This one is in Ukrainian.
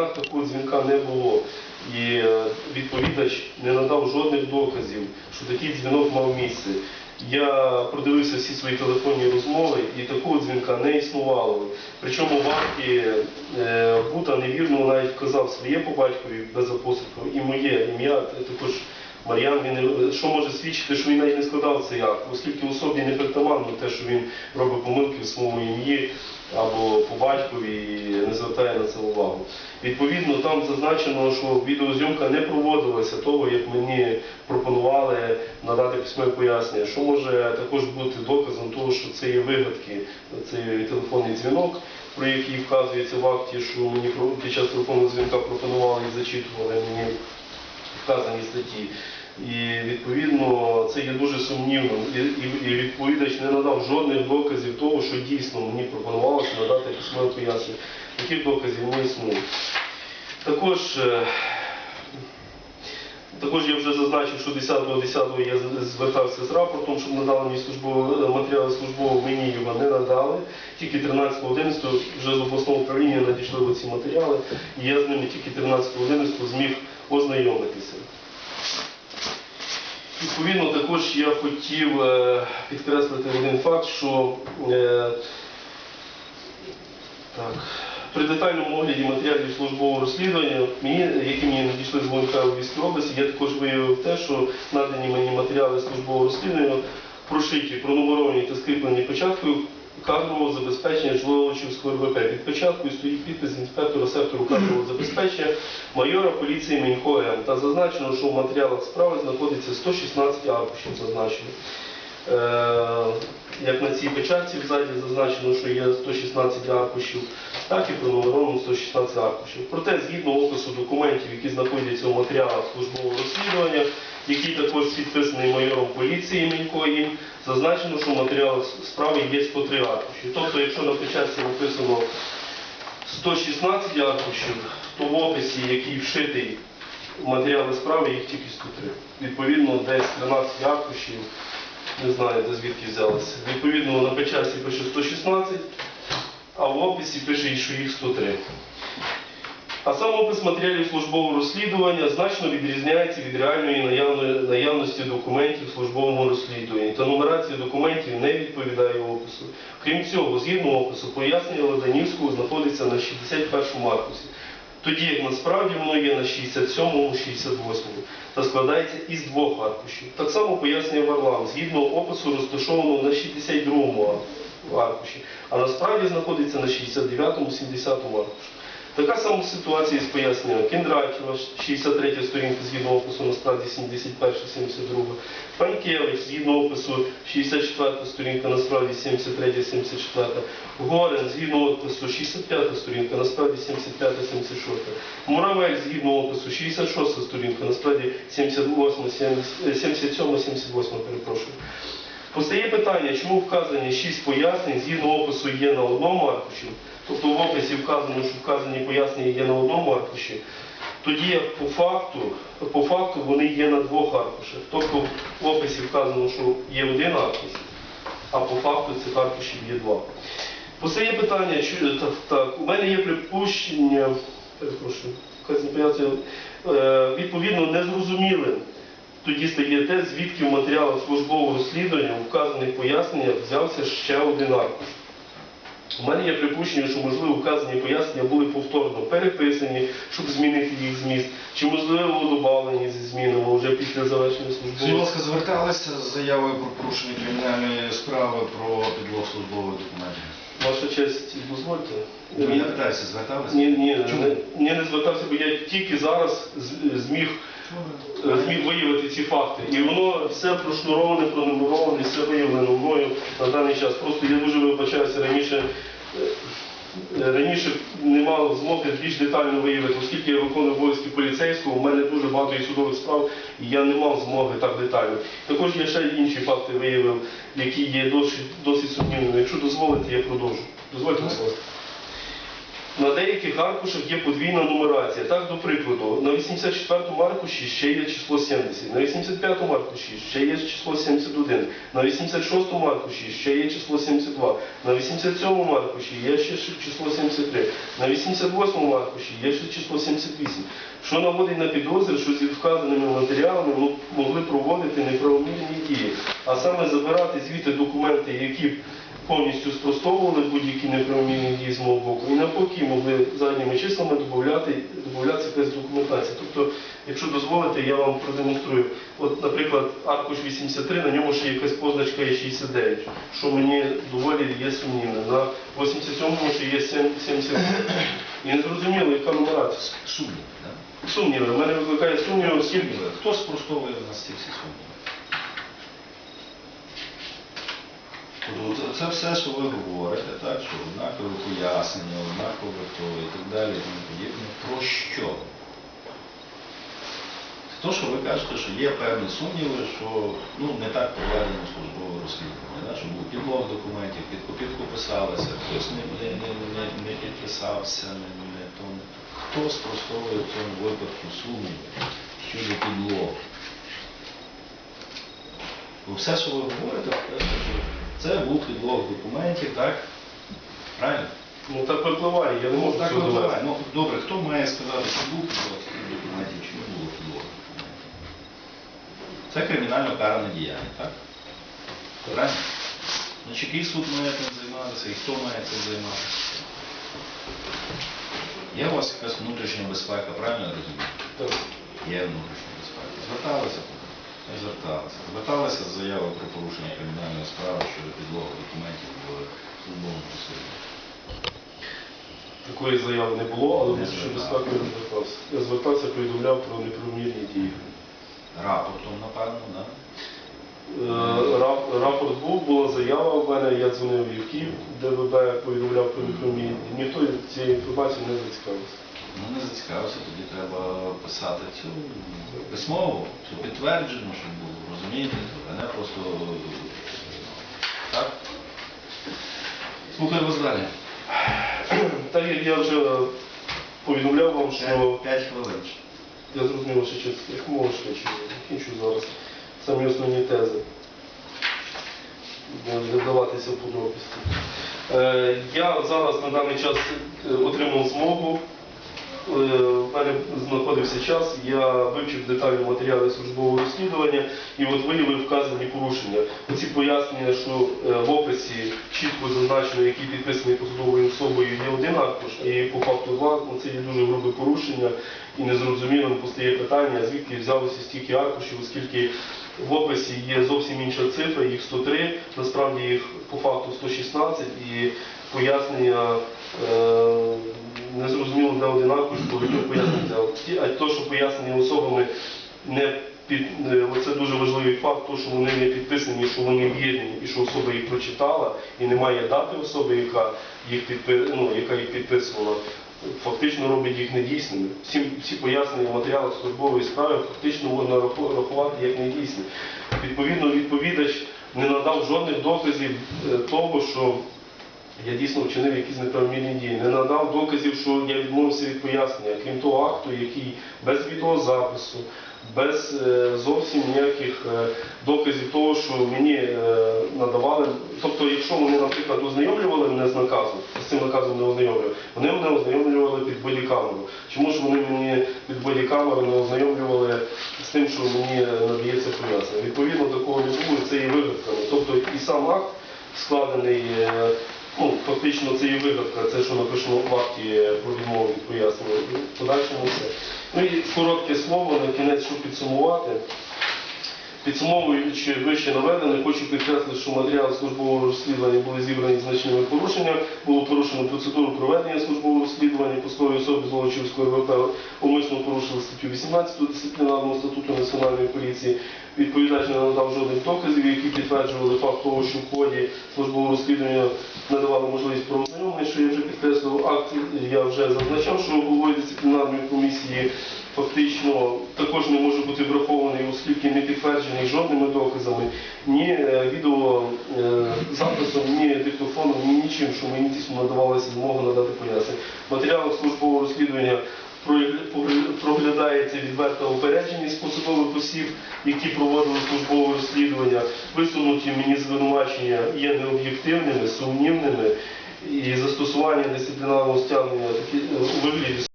Однак такого дзвінка не було. І е, відповідач не надав жодних доказів, що такий дзвінок мав місце. Я продивився всі свої телефонні розмови і такого дзвінка не існувало. Причому варті е, Бута невірно навіть вказав своє по батькові без апострофу і моє ім'я також Мар'ян. Він що може свідчити, що він навіть не складав цей акт, оскільки особі не притаманно те, що він робить помилки в своєму ім'ї або по батькові і не звертає на це увагу. Відповідно, там зазначено, що відеозйомка не проводилася того, як мені пропонували надати письмове пояснення, що може також бути доказом того, що це є вигадки, цей телефонний дзвінок, про який вказується в акті, що мені під час телефонного дзвінка пропонували і зачитували мені вказані статті. І відповідно це є дуже сумнівним. І, і, і відповідач не надав жодних доказів того, що дійсно мені пропонувалося надати письмове пояснення. Таких доказів не існує. Також, е, також я вже зазначив, що 10.10 я звертався з рапортом, щоб надали мені службові матеріали службові, мені його не надали. Тільки 13.11 вже з обласного управління надійшли ці матеріали, і я з ними тільки 13.11 зміг ознайомитися. Відповідно, також я хотів е, підкреслити один факт, що е, так, при детальному огляді матеріалів службового розслідування, які мені надійшли з ВНК у Львівській області, я також виявив те, що надані мені матеріали службового розслідування прошиті, пронумеровані та скріплені початкою кадрового забезпечення Жловичівського РВП. Від початку стоїть підпис інспектора сектору кадрового забезпечення майора поліції Мінько М. Та зазначено, що в матеріалах справи знаходиться 116 аркушів зазначено. Як на цій печатці ззаді зазначено, що є 116 аркушів, так і пронумеровано 116 аркушів. Проте, згідно опису документів, які знаходяться у матеріалах службового розслідування, який також підписаний майором поліції Мінько Ім, зазначено, що в матеріалах справи є 103 аркуші. Тобто, якщо на печатці написано 116 аркушів, то в описі, який вшитий в матеріали справи, їх тільки 103. Відповідно, десь 13 аркушів, не знаю, де звідки взялися. Відповідно, на печатці пише 116, а в описі пише, що їх 103. А сам опис матеріалів службового розслідування значно відрізняється від реальної наявності документів в службовому розслідуванні, та нумерація документів не відповідає опису. Крім цього, згідно опису, пояснення Ладанівського знаходиться на 61 аркусі, тоді як насправді воно є на 67-му, 68-му та складається із двох аркушів. Так само пояснює Варлам, згідно опису розташовано на 62-му аркуші, а насправді знаходиться на 69-му, 70-му аркуші. Така сама ситуація з поясненням Кіндратєва, 63 сторінка згідно опису, насправді 71 72 Панкевич, згідно опису, 64 сторінка, насправді 73 74 Горен, згідно опису, 65 сторінка, насправді 75 76 Муравель, згідно опису, 66 сторінка, насправді 78 77 78 перепрошую. Постає питання, чому вказані шість пояснень згідно опису є на одному аркуші, тобто в описі вказано, що вказані пояснення є на одному аркуші, тоді по факту, по факту вони є на двох аркушах. Тобто в описі вказано, що є один аркуш, а по факту цих аркушів є два. Постає питання, чи- так, так, у мене є припущення, перепрошую, е, відповідно незрозумілим тоді стає те, звідки в матеріалах службового розслідування у вказаних поясненнях взявся ще один аркуш. У мене є припущення, що можливо вказані пояснення були повторно переписані, щоб змінити їх зміст, чи можливо додавлені зі змінами вже після завершення Скажіть, будь ласка, зверталися з заявою про порушення кримінальної справи про підлог службових документів? Ваша честь, дозвольте. Я питаюся, зверталися? Ні, ні, Чому? не, ні, не звертався, бо я тільки зараз зміг, зміг виявити ці факти. І воно все прошнуроване, пронумероване, все виявлено мною на даний час. Просто я дуже вибачаюся раніше. е, Раніше не мав змоги більш детально виявити, оскільки я виконую обов'язки поліцейського, у мене дуже багато і судових справ, і я не мав змоги так детально. Також я ще інші факти виявив, які є досить, досить сумнівними. Якщо дозволите, я продовжу. Дозвольте, будь ласка. На деяких аркушах є подвійна нумерація. Так, до прикладу, на 84-му аркуші ще є число 70, на 85-му аркуші ще є число 71, на 86-му аркуші ще є число 72, на 87-му аркуші є ще число 73, на 88-му аркуші є ще число 78. Що наводить на підозри, що зі вказаними матеріалами могли проводити неправомірні дії, а саме забирати звідти документи, які повністю спростовували будь-які неправомірні дії з мого боку, і навпаки могли задніми числами додати, додатися якась документація. Тобто, якщо дозволите, я вам продемонструю. От, наприклад, аркуш 83, на ньому ще якась позначка є 69, що мені доволі є сумнівне. На 87-му ще є 7 70. І не зрозуміло, яка нумерація. Сумніви, так? Сумніви. Мене викликає сумніви, оскільки Хто спростовує в нас ці всі сумніви? Тобто це- Це все, що ви говорите, так, що однакове пояснення, однакове то і так далі, і тому подібне. Про що? То, що ви кажете, що є певні сумніви, що ну, не так проведено службове розслідування, да, що був підлог документів, під копірку писалися, хтось не, не, не, не, не підписався, не, не, то, хто спростовує в цьому випадку сумніви щодо підлог. Бо все, що ви говорите, це був підлог документів, так? Правильно? ну, так випливає, я не можу так цього випливає. довести. Ну, добре, хто має сказати, чи був підлог документів, чи не було підлог документів? Це кримінально каране діяння, так? Правильно? Значить, який суд має цим займатися і хто має цим займатися? Є у вас якась внутрішня безпека, правильно я розумію? Так. Є внутрішня безпека. Зверталися? Зверталися. Зверталися з заявою про порушення кримінальної справи щодо підлоги документів в службовому розслідуванні. Такої заяви не було, але Не що я не звертався. Я звертався, повідомляв про неправомірні дії. Рапортом, напевно, да? Е, рап- Рапорт був, була заява в мене, я дзвонив в Київ, ДВБ повідомляв про неправомірні дії. Ніхто цією інформацією не зацікавився. Ну не зацікавився, тоді треба писати цю письмову, цю підтверджену, щоб було, розумієте, а не просто так. Слухаю вас далі. Так як я вже повідомляв вам, що П'ять хвилин. я зрозумів, що через як можна швидше, закінчу зараз самі основні тези. Вдаватися в подробиці. Е, Я зараз на даний час е, отримав змогу. Е, знаходився час, я вивчив детальні матеріали службового розслідування і от виявив вказані порушення. Оці пояснення, що е, в описі чітко зазначено, який підписаний посадовою особою є один аркуш, і по факту два, це є дуже грубе порушення і незрозумілим постає питання, звідки взялося стільки аркушів, оскільки в описі є зовсім інша цифра, їх 103, насправді їх по факту 116 і пояснення е, не зрозуміло, де один аркуш, бо які пояснення. Ті- А то, що пояснені особами не під оце дуже важливий факт, то, що вони не підписані, що вони вірні, і що особа їх прочитала, і немає дати особи, яка їх підпи... ну, яка їх підписувала. Фактично робить їх недійсними. Всі, всі пояснення в службової справи фактично можна рахувати як недійсні. Відповідно, відповідач не надав жодних доказів е, того, що я дійсно вчинив якісь неправомірні дії. Не надав доказів, що я відмовився від пояснення, крім того акту, який без відеозапису, без е, зовсім ніяких е, доказів того, що мені е, надавали. Тобто, якщо вони, наприклад, ознайомлювали мене з наказом, з цим наказом не ознайомлювали, вони мене ознайомлювали під бодікамеру. Чому ж вони мені під бодікамеру не ознайомлювали з тим, що мені надається пояснення? Відповідно, такого не було, і це є вигадками. Тобто і сам акт складений. Ну, фактично це є вигадка, це що написано в акті про відмову від пояснення. В подальшому все. Ну і коротке слово на кінець, щоб підсумувати. Підсумовуючи вище наведене, хочу підкреслити, що матеріали службового розслідування були зібрані значними порушеннями. Було порушено процедуру проведення службового розслідування. Посадові особи Золочівського РВП умисно порушили статтю 18 дисциплінарного статуту Національної поліції. Відповідач не надав жодних доказів, які підтверджували факт того, що в ході службового розслідування надавали можливість про ознайомлення, що я вже підкреслив. Акт я вже зазначав, що головою дисциплінарної комісії фактично також не може бути врахований, оскільки не підтверджений жодними доказами, ні е, відеозаписом, ні диктофоном ні нічим, що мені дійсно надавалася змога надати пояснення. В матеріалах службового розслідування проглядається відверта упередженість посадових осіб, які проводили службове розслідування. Висунуті мені звинувачення є необ'єктивними, сумнівними і застосування дисциплінарного стягнення такі- у вигляді